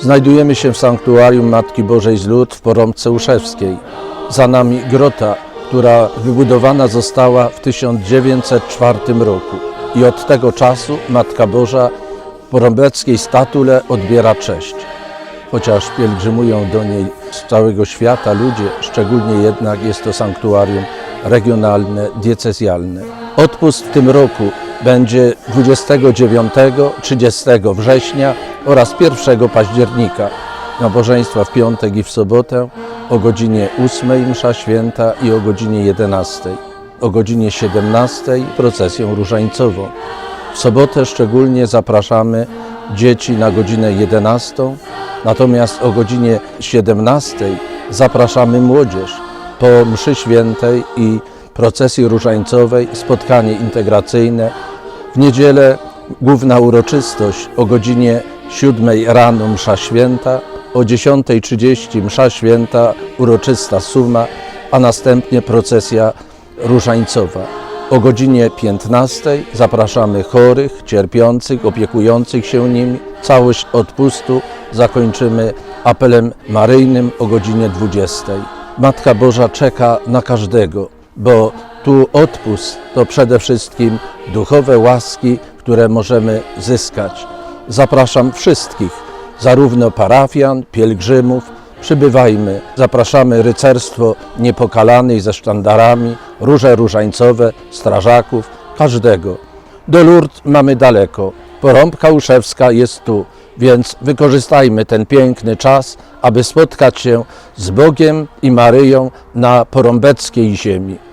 Znajdujemy się w sanktuarium Matki Bożej z Lud w Porąbce Uszewskiej. Za nami grota, która wybudowana została w 1904 roku. I od tego czasu Matka Boża w porąbeckiej statule odbiera cześć. Chociaż pielgrzymują do niej z całego świata ludzie, szczególnie jednak jest to sanktuarium regionalne, diecezjalne. Odpust w tym roku będzie 29, 30 września oraz 1 października. Nabożeństwa w piątek i w sobotę o godzinie 8 msza święta i o godzinie 11. O godzinie 17 procesją różańcową. W sobotę szczególnie zapraszamy dzieci na godzinę 11, natomiast o godzinie 17 zapraszamy młodzież po mszy świętej i procesji różańcowej, spotkanie integracyjne. W niedzielę główna uroczystość o godzinie 7 rano msza święta, o 10.30 msza święta, uroczysta suma, a następnie procesja różańcowa. O godzinie 15 zapraszamy chorych, cierpiących, opiekujących się nimi. Całość odpustu zakończymy apelem maryjnym o godzinie 20. Matka Boża czeka na każdego, bo tu odpust to przede wszystkim duchowe łaski, które możemy zyskać. Zapraszam wszystkich, zarówno parafian, pielgrzymów, przybywajmy. Zapraszamy rycerstwo niepokalanych ze sztandarami, róże różańcowe, strażaków, każdego. Do Lourdes mamy daleko. Porąbka Uszewska jest tu, więc wykorzystajmy ten piękny czas, aby spotkać się z Bogiem i Maryją na porąbeckiej ziemi.